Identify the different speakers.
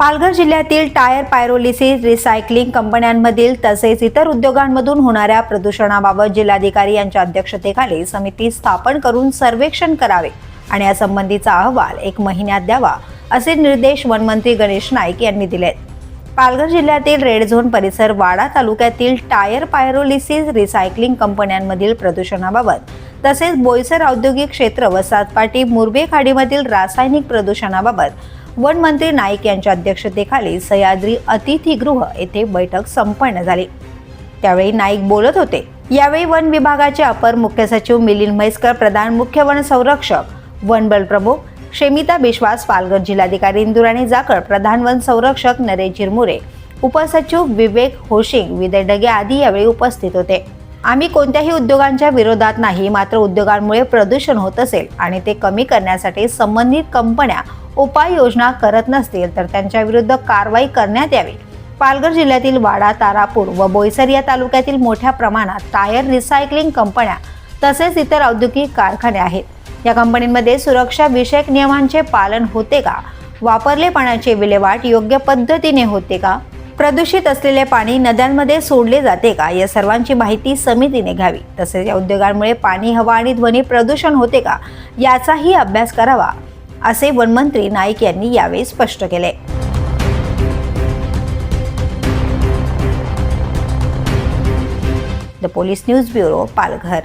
Speaker 1: पालघर जिल्ह्यातील tyre pyrolysis recycling कंपन्यांमधील तसेच इतर उद्योगांमधून होणाऱ्या प्रदूषणाबाबत जिल्हाधिकारी यांच्या अध्यक्षतेखाली समिती स्थापन करून सर्वेक्षण करावे आणि यासंबंधीचा अहवाल एक महिन्यात द्यावा असे निर्देश वनमंत्री गणेश नाईक यांनी दिलेत. पालघर जिल्ह्यातील रेड झोन परिसर वाडा तालुक्यातील टायर पायरोलिसिस रिसायकलिंग कंपन्यांमधील प्रदूषणाबाबत तसेच बोईसर औद्योगिक क्षेत्र व सातपाटी मुरबे खाडीमधील रासायनिक प्रदूषणाबाबत वन मंत्री नाईक यांच्या अध्यक्षतेखाली सह्याद्री अतिथीगृह येथे बैठक संपन्न झाली. त्यावेळी नाईक बोलत होते यावेळी वन विभागाचे अपर मुख्य सचिव मिलिंद म्हैसकर प्रधान मुख्य वन संरक्षक वन बल प्रमुख शेमिता बिश्वास पालघर जिल्हाधिकारी इंदुराणी जाकर प्रधान वन संरक्षक नरेश झिरमुरे उपसचिव विवेक होशिंग विदय डगे आदी यावेळी उपस्थित होते. आम्ही कोणत्याही उद्योगांच्या विरोधात नाही मात्र उद्योगांमुळे प्रदूषण होत असेल आणि ते कमी करण्यासाठी संबंधित कंपन्या उपाययोजना करत नसतील तर त्यांच्या विरुद्ध कारवाई करण्यात यावी. पालघर जिल्ह्यातील वाडा तारापूर व बोईसर या तालुक्यातील मोठ्या प्रमाणात टायर रिसायकलिंग कंपन्या तसेच इतर औद्योगिक कारखाने आहेत. या कंपनीमध्ये सुरक्षा विषयक नियमांचे पालन होते का? वापरले पाण्याचे विल्हेवाट योग्य पद्धतीने होते का? प्रदूषित असलेले पाणी नद्यांमध्ये सोडले जाते का? या सर्वांची माहिती समितीने घ्यावी. तसेच या उद्योगांमुळे पाणी हवा आणि ध्वनी प्रदूषण होते का? याचाही अभ्यास करावा. असे वनमंत्री नाईक यांनी यावेळी स्पष्ट केले. The police news bureau Palghar.